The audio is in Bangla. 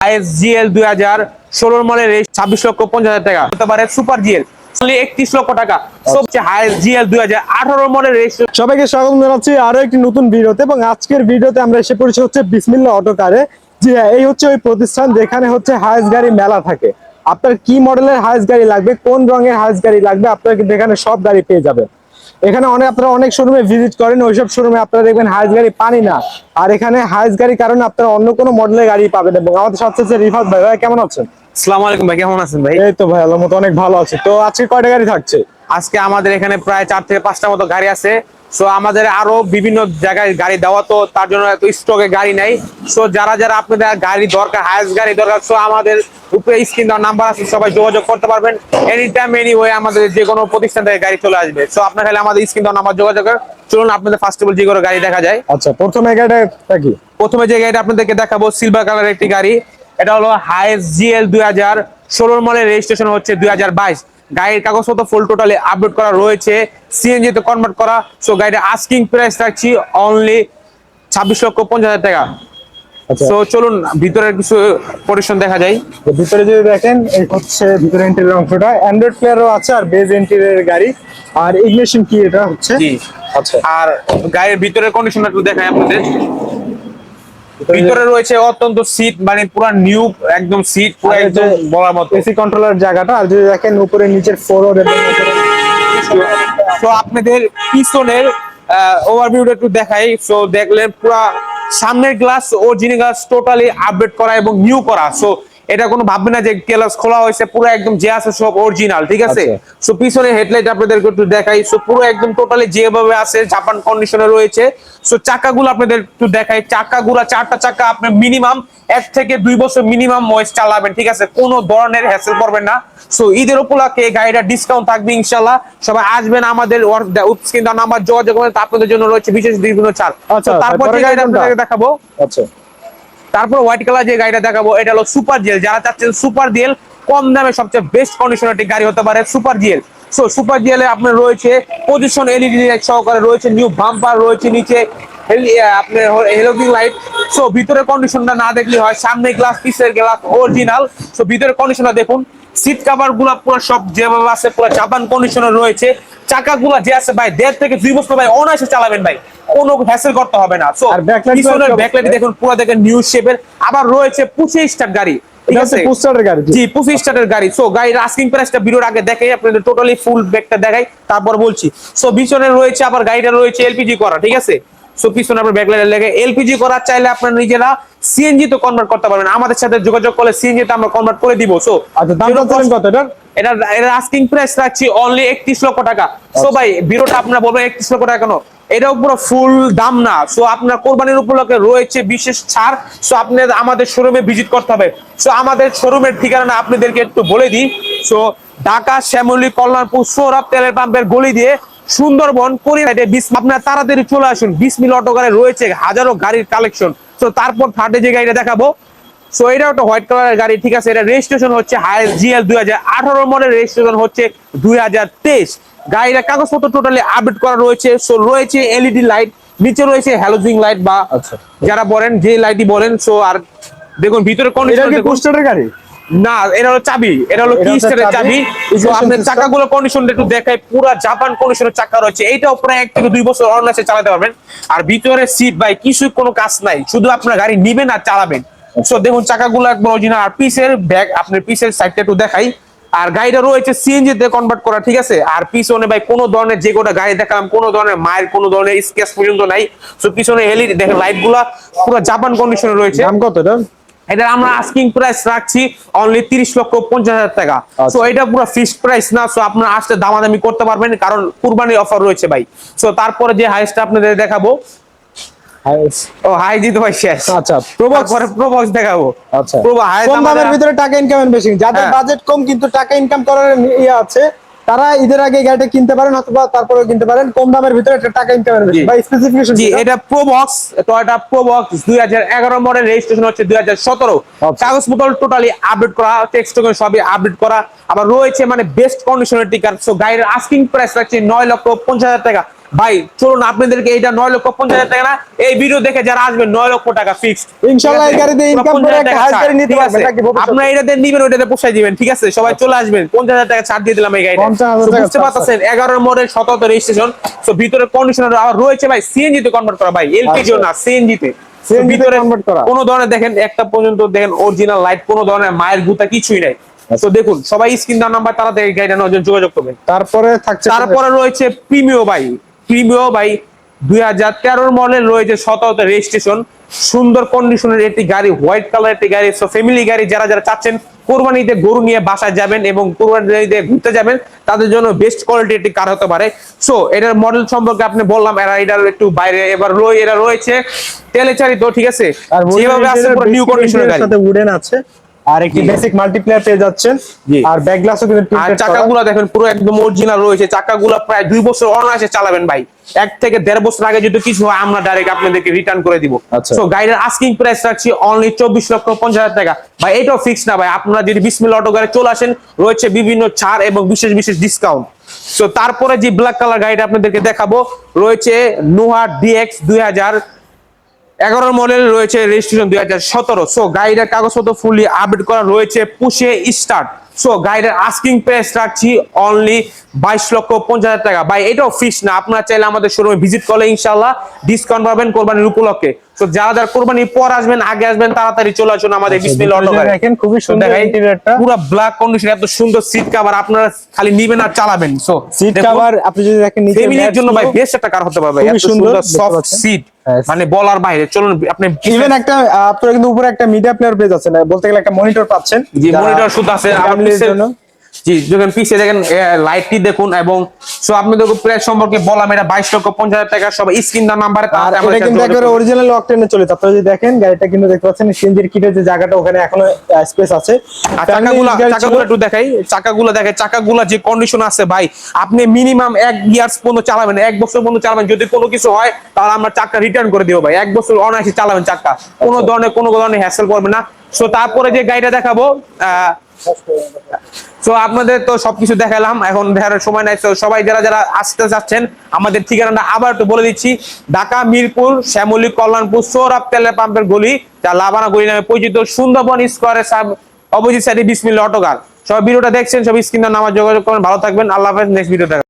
আইএস জিএল দুই হাজার ষোলোর মডেল ছাব্বিশ লক্ষ পঞ্চাশ হাজার টাকা। হতে পারে সুপার জিএল একত্রিশ লক্ষ টাকা। সবচেয়ে হাইয়েস্ট জিএল দুই হাজার আঠারো মডেল সবাইকে স্বাগত জানাচ্ছি আরও একটি নতুন ভিডিওতে এবং আজকের ভিডিওতে আমরা এসে পড়েছি হচ্ছে বিসমিল্লা অটো কারে। জি হ্যাঁ এই হচ্ছে ওই প্রতিষ্ঠান যেখানে হচ্ছে হাইস গাড়ি মেলা থাকে। আপনার কি মডেলের হাইস গাড়ি লাগবে কোন রঙের হাইস গাড়ি লাগবে আপনার কিন্তু এখানে সব গাড়ি পেয়ে যাবেন। এখানে অনেক আপনারা অনেক শোরুমে ভিজিট করেন ওইসব শোরুমে আপনারা দেখবেন হাইস গাড়ি পানি না। আর এখানে হাইস গাড়ি কারণে আপনারা অন্য কোনো মডেলের গাড়ি পাবেন এবং আমাদের সাথে হচ্ছে রিফাত ভাই। ভাই কেমন আছেন? আসসালামু আলাইকুম ভাই কেমন আছেন ভাই? এই তো ভাই আল্লাহ মতো অনেক ভালো আছে। তো আজকে কয়টা গাড়ি থাকছে? আজকে আমাদের এখানে প্রায় চার থেকে পাঁচটা মতো গাড়ি আছে। সো আমাদের আরও বিভিন্ন জায়গায় গাড়ি দেওয়া তো তার জন্য এত স্টকে গাড়ি নাই। সো যারা যারা আপনাদের গাড়ি দরকার হায়েস্ট গাড়ি দরকার সো আমাদের উপরে স্ক্রিন দেওয়ার নাম্বার আছে সবাই যোগাযোগ করতে পারবেন। এনি টাইম এনি ওয়ে আমাদের যে কোনো প্রতিষ্ঠান থেকে গাড়ি চলে আসবে। সো আপনার খালি আমাদের স্ক্রিন দেওয়ার নাম্বার যোগাযোগ। চলুন আপনাদের ফার্স্ট অফ অল যে কোনো গাড়ি দেখা যায়। আচ্ছা প্রথমে গাড়িটা কি? প্রথমে যে গাড়িটা আপনাদেরকে দেখাবো সিলভার কালারের একটি গাড়ি। এটা হলো হাইস জিএল দুই হাজার ষোলোর মডেল রেজিস্ট্রেশন হচ্ছে দুই হাজার বাইশ। গাড়ির কাগজপত্র ফুল টোটালি আপডেট করা রয়েছে। সিএনজি তে কনভার্ট করা। সো গাড়িটা আস্কিং প্রাইস রাখছি অনলি ছাব্বিশ লক্ষ পঞ্চাশ হাজার টাকা। আচ্ছা। সো চলুন ভিতরের কিছু পরিশ্রম দেখা যায়। তো ভিতরে যদি দেখেন এই হচ্ছে ভিতরে ইন্টেরিয়র অংশটা। অ্যান্ড্রয়েড প্লেয়ারও আছে আর বেজ ইন্টেরিয়র গাড়ি। আর ইগনিশন কি এটা হচ্ছে? জি। আচ্ছা। আর গাড়ির ভিতরের কন্ডিশনটা একটু দেখাই আপনাদের। ভিতরে রয়েছে অত্যন্ত সিট মানে পুরো নিউ একদম সিট পুরো একদম বলার মতো। এসি কন্ট্রোলার জায়গাটা আর যদি দেখেন উপরে নিচের ফ্লোর এবং তো আপনাদের পিছনের ওভারভিউটা একটু দেখাই। সো দেখলেন পুরো সামনের গ্লাস ও জিনি গ্লাস টোটালি আপডেট করা এবং নিউ করা। সো এটা কোনো ভাববে না যে গ্লাস খোলা হয়েছে পুরো একদম যে আছে সব অরিজিনাল ঠিক আছে? আচ্ছা। সো পিছনে হেডলাইট আপনাদেরকে একটু দেখাই। সো পুরো একদম টোটালি যেভাবে আছে জাপান কন্ডিশনে রয়েছে। সো চাকাগুলো আপনাদের একটু দেখাই। চাকাগুলো চারটা চাকা আপনি মিনিমাম এক থেকে দুই বছর মিনিমাম ওয়েস্ট চালাবেন ঠিক আছে? কোনো ধরনের হ্যাসেল করবেন না। সো ঈদের উপলক্ষে গাড়িটা ডিসকাউন্ট থাকবে ইনশাল্লাহ সবাই আসবেন আমাদের স্ক্রিন নাম্বার যোগাযোগ করবেন তা আপনাদের জন্য রয়েছে বিশেষ বিভিন্ন ছাড়। আচ্ছা, তারপর যে গাড়িটা? আপনাদেরকে দেখাবো। আচ্ছা। তারপর হোয়াইট কালার যে গাড়িটা দেখাবো, এটা হলো সুপার জিএল যারা চাচ্ছেন সুপার জিএল কম দামে সবচেয়ে বেস্ট কন্ডিশনের একটি গাড়ি হতে পারে super GL so super GL আপনার রয়েছে পজিশন এলইডি লাইট সহকারে, রয়েছে নিউ বাম্পার রয়েছে নিচে আপনার হেলোজিং লাইট সো ভিতরের কন্ডিশনটা না দেখলে হয়, সামনে গ্লাস পিসের গ্লাস অরিজিনাল সো ভিতরের কন্ডিশনটা দেখুন সিট কভারগুলা পুরো সব যেভাবে আছে, পুরো জাপান কন্ডিশনে রয়েছে। চাকা গুলা যে আছে ভাই, দেড় থেকে দুই বছর ভাই, অনায়াসে চালাবেন ভাই। কোনো হ্যাসেল করতে হবে না। সো পিছনের ব্যাকলাইট দেখুন পুরো দেখেন নিউ শেপের আবার রয়েছে পঁচিশ স্টার গাড়ি। তারপর বলছি। সো পিছনে রয়েছে আবার গাড়িটা রয়েছে এলপিজি করা ঠিক আছে? সো পিছনে আপনার ব্যাকলাইট লেগে এলপিজি করা চাইলে আপনারা নিজেরা সিএনজি তো কনভার্ট করতে পারবেন। আমাদের সাথে যোগাযোগ করলে সিএনজি তে আমরা কনভার্ট করে দিব। সো আচ্ছা দামটা বলেন কত এটা এটা আস্কিং প্রাইস রাখছি অনলি একত্রিশ লক্ষ টাকা। সো আচ্ছা। ভাই ভিডিওটা আপনারা বলবেন একত্রিশ লক্ষ টাকা কেন? এটাও পুরো ফুল দাম না। সো আপনার কোরবানির উপলক্ষে রয়েছে বিশেষ ছাড়। সো আপনাদের আমাদের শোরুমে ভিজিট করতে হবে। সো আমাদের শোরুমের ঠিকানা আপনাদেরকে একটু বলে দিই। সো ঢাকা শ্যামলী কল্যাণপুর সৌরভ তেলের পাম্পের গলি দিয়ে সুন্দরবন পরিবারে আপনার তাড়াতাড়ি চলে আসুন। বিশ মিল অটোকারে রয়েছে, হাজারো গাড়ির কালেকশন। তো তারপর থার্ডে যে গাড়িটা দেখাবো সো এটা একটা হোয়াইট কালারের গাড়ি ঠিক আছে? এটা রেজিস্ট্রেশন হচ্ছে হাইস জিএল দুই হাজার আঠারো মডেল রেজিস্ট্রেশন হচ্ছে দুই হাজার তেইশ। গাড়িটা কাগজপত্র টোটালি আপডেট করা রয়েছে। সো রয়েছে এলইডি লাইট নিচে রয়েছে হ্যালোজিং লাইট বা আচ্ছা। যারা বলেন যে লাইটই বলেন সো আর দেখুন ভিতরে এটা কন্ডিশন কি গাড়ি? না এটা হলো চাবি। এটা হলো কি স্টারের চাবি, তো আপনার চাকাগুলো কন্ডিশন একটু দেখায় পুরো জাপান কন্ডিশনের চাকা রয়েছে। এইটাও প্রায় এক থেকে দুই বছর অনায়াসে চালাতে পারবেন। আর ভিতরে সিট বাই কিছু কোনো কাজ নাই। শুধু আপনার গাড়ি নিবেন আর চালাবেন। সো দেখুন চাকাগুলো একবার অরিজিনাল আর পিসের ব্যাগ আপনার পিসের সাইডটা একটু দেখাই। আর গাড়িটা রয়েছে সিএনজি তে কনভার্ট করা ঠিক আছে? আর পিছনে ভাই কোনো ধরনের যে কোনো গাড়ি দেখালাম কোনো ধরনের মায়ের কোনো ধরনের স্কেচ পর্যন্ত নাই। সো পিছনে এলইডি দেখেন লাইটগুলা পুরো জাপান কন্ডিশনে রয়েছে। দাম কত এটা? এটা আমরা আস্কিং প্রাইস রাখছি অনলি তিরিশ লক্ষ পঞ্চাশ হাজার টাকা। আচ্ছা। সো এটা পুরো ফিক্সড প্রাইস না সো আপনারা আসতে দামাদামি করতে পারবেন কারণ কুরবানির অফার রয়েছে ভাই। সো তারপরে যে হাইস্টটা আপনাদের দেখাবো ও হাই জিত ভাই শেষ। আচ্ছা প্রবক্স তারপরে প্রবক্স দেখাবো। আচ্ছা। প্রবো হাই কম দামের ভিতরে টাকা ইনকাম বেশি। যাদের হ্যাঁ। বাজেট কম কিন্তু টাকা ইনকাম করার ইয়ে আছে তারা ঈদের আগে গাড়িটা কিনতে পারেন অথবা তারপরেও কিনতে পারেন। কম দামের ভিতরে একটা টাকা ইনকামের বেশি বা স্পেসিফিকেশন জি এটা প্রোবক্স টয়োটা হাজার এগারো মডেল রেজিস্ট্রেশন হচ্ছে দুই হাজার সতেরো। আচ্ছা। কাগজ পত্র টোটালি আপডেট করা টেক্সট সবই আপডেট করা। আবার রয়েছে মানে বেস্ট কন্ডিশনের টিকার সো গাড়ির আস্কিং প্রাইস রাখছে নয় লক্ষ পঞ্চাশ হাজার টাকা। ভাই চলুন আপনাদেরকে এইটা নয় লক্ষ পঞ্চাশ হাজার টাকা না এই ভিডিও দেখে যারা আসবেন নয় লক্ষ টাকা ফিক্সড ইনশাআল্লাহ এই গাড়িতে income করে একটা হাইস গাড়ি নিতে পারবেন আপনারা এটাতে নিবেন ওইটাতে পোষাই দিবেন ঠিক আছে? সবাই চলে আসবেন। পঞ্চাশ হাজার টাকা ছাড় দিয়ে দিলাম এই গাড়িটা। 50,000 টাকা বুঝতে পারতেছেন? এগারোর মডেল সতেরো রেজিস্ট্রেশন তো ভিতরে কন্ডিশনার আবার রয়েছে ভাই সিএনজি তে কনভার্ট করা ভাই এলপিজি আচ্ছা। না সিএনজি তে। ভিতরে। কোনো ধরনের দেখেন একটা পর্যন্ত দেখেন অরিজিনাল লাইট কোনো ধরনের মায়ের গুতা কিছুই নাই। আচ্ছা। তো দেখুন সবাই স্ক্রিন দেওয়ার নাম্বার তারা গাড়িটা জন্য যোগাযোগ করবেন। তারপরে থাকছে তারপরে রয়েছে প্রিমিও বাই প্রিমিও বাই দুই হাজার তেরোর মডেল রয়েছে শততে রেজিস্ট্রেশন সুন্দর কন্ডিশনের একটি গাড়ি হোয়াইট কালার একটি গাড়ি। সো ফ্যামিলি গাড়ি যারা যারা চাচ্ছেন কোরবানিতে গরু নিয়ে বাসায় যাবেন এবং কোরবানিতে ঘুরতে যাবেন তাদের জন্য বেস্ট কোয়ালিটি একটি কার হতে পারে। সো এটার মডেল সম্পর্কে আপনি বললাম এরা এটার একটু বাইরে এবার রয়ে এরা রয়েছে তেলে চালিত ঠিক আছে? আর যেভাবে আছে পুরো নিউ কন্ডিশনের গাড়ি। সাথে উডেন আছে। আর একটি। বেসিক মাল্টিপ্লেয়ার পেয়ে যাচ্ছেন। আর ব্যাক গ্লাসও কিন্তু আর চাকাগুলো দেখেন পুরো একদম অরিজিনাল রয়েছে। চাকাগুলো প্রায় দুই বছর অনায়াসে চালাবেন ভাই। এক থেকে দেড় বছর আগে যদি কিছু হয় আমরা ডাইরেক্ট আপনাদেরকে রিটার্ন করে দিব। আচ্ছা। সো গাড়ির আস্কিং প্রাইস রাখছি অনলি চব্বিশ লক্ষ পঞ্চাশ হাজার টাকা। ভাই এটাও ফিক্স না ভাই। আপনারা যদি বিসমিল অটো গাড়ি চলে আসেন রয়েছে বিভিন্ন ছাড় এবং বিশেষ বিশেষ ডিসকাউন্ট সো তারপরে যে ব্ল্যাক কালার গাড়িটা আপনাদেরকে দেখাবো রয়েছে নোহা ডিএক্স দুই হাজার এগারোর মডেল রয়েছে রেজিস্ট্রেশন দুই হাজার সতেরো। সো গাড়িটার কাগজপত্র ফুলি আপডেট করা রয়েছে, পুষে স্টার্ট সো গাড়িটার আস্কিং প্রাইস রাখছি অনলি বাইশ লক্ষ পঞ্চাশ হাজার টাকা। ভাই এটাও ফিক্স না। আপনারা চাইলে আমাদের শোরুমে ভিজিট করলে ইনশাল্লাহ ডিসকাউন্ট পাবেন কোরবানির উপলক্ষে। তো যারা যারা কোরবানির পর আসবেন আগে আসবেন তাড়াতাড়ি চলে আসুন আমাদের বিসমিল অটো ভিতরে দেখেন খুবই সুন্দর ইন্টেরিয়রটা পুরো ব্ল্যাক কন্ডিশন এত সুন্দর সিট কভার আপনারা খালি নিবেন আর চালাবেন। সো সিট কভার আপনি যদি দেখেন নিচে ফ্যামিলির জন্য ভাই বেস্ট একটা কার হতে পারবে এত সুন্দর, সফট সিট। মানে বলার বাইরে। চলুন আপনি ইভেন একটা আপনারা কিন্তু উপরে একটা মিডিয়া প্লেয়ার পেয়ে যাচ্ছেন বলতে গেলে একটা মনিটর পাচ্ছেন। জি মনিটর শুধু আছে। আবার family জন্য? জি দেখেন পিছে দেখেন লাইটটি দেখুন এবং সো আপনাদের প্রাইস সম্পর্কে বললাম এটা বাইশ লক্ষ পঞ্চাশ হাজার টাকা সব স্ক্রিন নাম্বারে আর এটা কিন্তু একেবারে অরিজিনাল অকটেনে চলেছে। আপনারা যদি দেখেন গাড়িটা কিন্তু দেখতে পাচ্ছেন সিএনজির কিটের যে জায়গাটা ওখানে এখনও স্পেস আছে। আর Family চাকাগুলা চাকাগুলো একটু দেখাই। চাকাগুলো দেখে চাকাগুলা যে কন্ডিশন আছে ভাই আপনি মিনিমাম এক ইয়ার্স পর্যন্ত চালাবেন এক বছর পর্যন্ত চালাবেন। যদি কোনো কিছু হয় তাহলে আমরা চাকা রিটার্ন করে দিব ভাই। এক বছর অনায়াসে চালাবেন চাকা। কোনো। ধরনের কোনো ধরনের হ্যাসেল করবে না। সো তারপরে যে গাড়িটা দেখাবো তো আপনাদের তো সবকিছু দেখালাম, এখন দেখার সময় নাই সবাই যারা যারা আসতে চাচ্ছেন, আমাদের ঠিকানাটা আবার একটু বলে দিচ্ছি, ঢাকা, মিরপুর, শ্যামলী, কল্যাণপুর, সৌরভ তেলের পাম্পের গলি, যা লাভানা গলি নামে পরিচিত, সুন্দরবন স্কোয়ারের সাব, অপোজিট সাইডে বিসমিল্লা অটোকার সবাই ভিডিওটা দেখছেন সব স্ক্রিনের নামার যোগাযোগ করেন ভালো থাকবেন, আল্লাহ হাফেজ নেক্সট ভিডিও